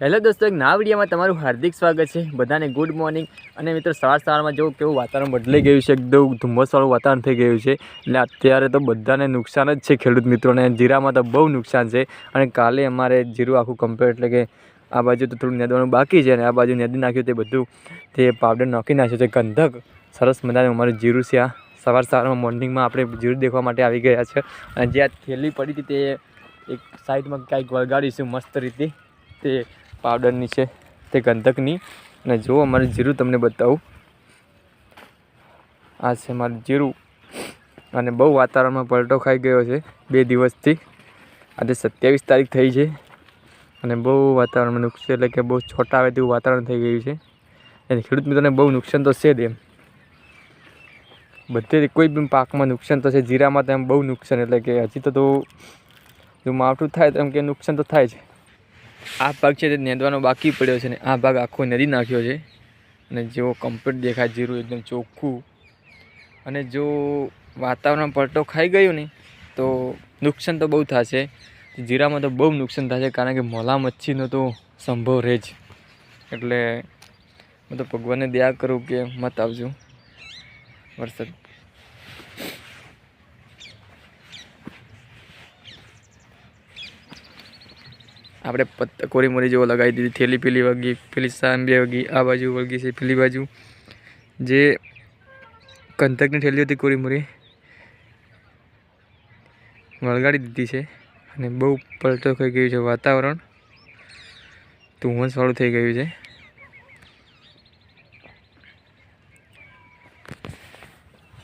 Hello દોસ્તો, એક નવા વિડીયોમાં તમારું હાર્દિક સ્વાગત છે. બધાને ગુડ મોર્નિંગ અને મિત્રો, સવાર સવારમાં જો કેવું વાતાવરણ બદલાઈ ગયું છે, એકદમ ધુમ્મસવાળું વાતાવરણ થઈ ગયું છે, એટલે અત્યારે તો બધાને નુકસાન જ છે ખેડૂત મિત્રોને. જીરામાં તો બહુ નુકસાન છે. અને કાલે અમારે જીરું આખું કમ્પ્લીટ એટલે કે આ બાજુ તો થોડું નેદવાનું બાકી છે, અને આ બાજુ નેદી નાખ્યું તે બધું તે પાવડર નાખી નાખ્યું છે. ગંધક સરસ મજાનું અમારું જીરું છે આ. સવાર સવારમાં મોર્નિંગમાં આપણે જીરું દેખવા માટે આવી ગયા છે. અને જે આ થેલી પડી હતી તે એક સાઈડમાં કાંઈક વળગાડીશું મસ્ત રીતે. તે પાવડરની છે તે ગંધકની. અને જો અમારું જીરું તમને બતાવું. આ છે મારું જીરું. અને બહુ વાતાવરણમાં પલટો ખાઈ ગયો છે બે દિવસથી. આજે સત્યાવીસ તારીખ થઈ છે. અને બહુ વાતાવરણમાં નુકસાન એટલે કે બહુ છોટા આવે તેવું વાતાવરણ થઈ ગયું છે. એટલે ખેડૂત મિત્રોને બહુ નુકસાન તો છે જ એમ. બધે કોઈ બી પાકમાં નુકસાન તો છે, જીરામાં તો એમ બહુ નુકસાન, એટલે કે હજી તો તો જો માવઠું થાય તો એમ કે નુકસાન તો થાય છે આ ભાગ છે તે નેંદવાનો બાકી પડ્યો છે ને આ ભાગ આખો નદી નાખ્યો છે. અને જેવો કમ્પ્લીટ દેખાય જીરું એકદમ ચોખ્ખું. અને જો વાતાવરણ પલટો ખાઈ ગયું ને, તો નુકસાન તો બહુ થશે. જીરામાં તો બહુ નુકસાન થશે કારણ કે મોલા મચ્છીનો તો સંભવ રહે જ. એટલે હું તો ભગવાનને દયા કરું કે મત આવજો વરસાદ આપણે પત્તા કોરી મોરી જેવો લગાવી દીધી. થેલી પેલી વગી, પેલી સાંબી વગી, આ બાજુ વળગી છે, પેલી બાજુ. જે કંથકની થેલી હતી કોરી મોરી વળગાડી દીધી છે. અને બહુ પલટો થઈ ગયું છે વાતાવરણ. ધુમ્મસવાળું થઈ ગયું છે.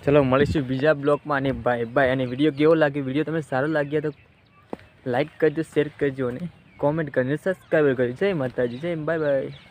ચલો, મળીશું બીજા બ્લોગમાં અને બાય બાય અને વીડિયો કેવો લાગ્યો? વીડિયો તમે સારો લાગ્યા તો લાઈક કરજો શેર કરજો અને કોમેન્ટ કરીને સબસ્ક્રાઈબ કરી. જય માતાજી જય બાય બાય